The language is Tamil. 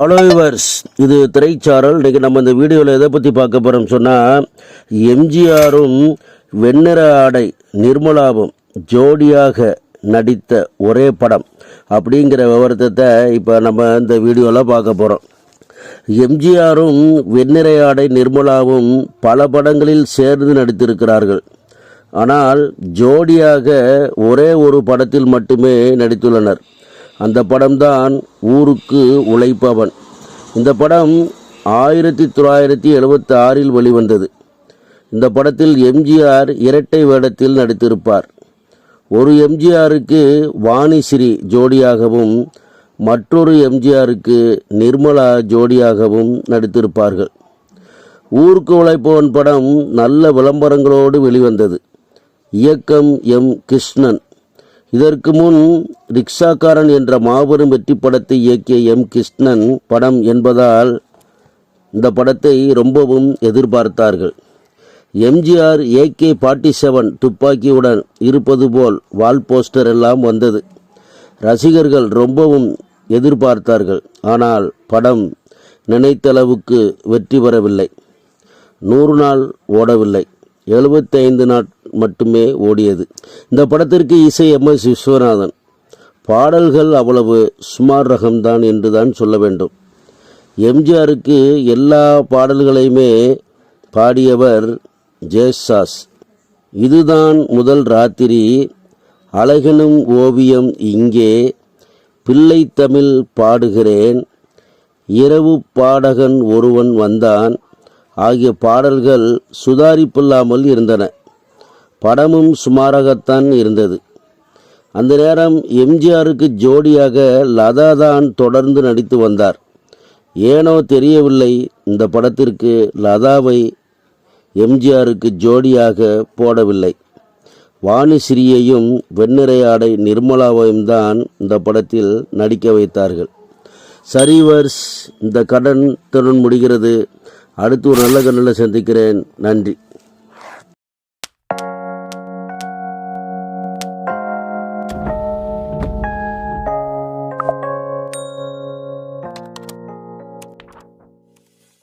ஹலோ யூவர்ஸ் இது திரைச்சாரல். இன்றைக்கி நம்ம இந்த வீடியோவில் எதை பற்றி பார்க்க போகிறோம் சொன்னால் எம்ஜிஆரும் வெண்ணிற ஆடை நிர்மலாவும் ஜோடியாக நடித்த ஒரே படம் அப்படிங்கிற விவரத்தை இப்போ நம்ம இந்த வீடியோவில் பார்க்க போகிறோம் எம்ஜிஆரும் வெண்ணிறை ஆடை நிர்மலாவும் பல படங்களில் சேர்ந்து நடித்திருக்கிறார்கள். ஆனால் ஜோடியாக ஒரே ஒரு படத்தில் மட்டுமே நடித்துள்ளனர். அந்த படம்தான் ஊருக்கு உழைப்பவன். இந்த படம் ஆயிரத்தி தொள்ளாயிரத்தி எழுபத்தி ஆறில் வெளிவந்தது. இந்த படத்தில் எம்ஜிஆர் இரட்டை வேடத்தில் நடித்திருப்பார். ஒரு எம்ஜிஆருக்கு வாணிஸ்ரீ ஜோடியாகவும் மற்றொரு எம்ஜிஆருக்கு நிர்மலா ஜோடியாகவும் நடித்திருப்பார்கள். ஊருக்கு உழைப்பவன் படம் நல்ல விளம்பரங்களோடு வெளிவந்தது. இயக்கம் எம் கிருஷ்ணன். இதற்கு முன் ரிக்ஷாக்காரன் என்ற மாபெரும் வெற்றி படத்தை இயக்கிய எம். கிருஷ்ணன் படம் என்பதால் இந்த படத்தை ரொம்பவும் எதிர்பார்த்தார்கள். எம்ஜிஆர் ஏகே ஃபார்ட்டி செவன் துப்பாக்கியுடன் இருப்பது போல் வால் போஸ்டர் எல்லாம் வந்தது. ரசிகர்கள் ரொம்பவும் எதிர்பார்த்தார்கள். ஆனால் படம் நினைத்தளவுக்கு வெற்றி பெறவில்லை. நூறு நாள் ஓடவில்லை. எழுபத்தைந்து நாள் மட்டுமே ஓடியது. இந்த படத்திற்கு இசை எம் எஸ் விஸ்வநாதன். பாடல்கள் அவ்வளவு சுமார் ரகம்தான் என்று தான் சொல்ல வேண்டும். எம்ஜிஆருக்கு எல்லா பாடல்களையுமே பாடியவர் ஜேசாஸ் இதுதான் முதல் ராத்திரி. அழகனும் ஓவியம் இங்கே. பிள்ளை தமிழ் பாடுகிறேன். இரவு பாடகன் ஒருவன் வந்தான். ஆகிய பாடல்கள் சுதாரிப்பில்லாமல் இருந்தன. படமும் சுமாராகத்தான் இருந்தது. அந்த நேரம் எம்ஜிஆருக்கு ஜோடியாக லதா தான் தொடர்ந்து நடித்து வந்தார். ஏனோ தெரியவில்லை இந்த படத்திற்கு லதாவை எம்ஜிஆருக்கு ஜோடியாக போடவில்லை. வாணிஸ்ரீயையும் வெண்ணிறை ஆடை நிர்மலாவையும் தான் இந்த படத்தில் நடிக்க வைத்தார்கள். சரிவர்ஸ் இந்த கடன் திறன் முடிகிறது. அடுத்து ஒரு நல்ல கண்ணில் சந்திக்கிறேன். நன்றி.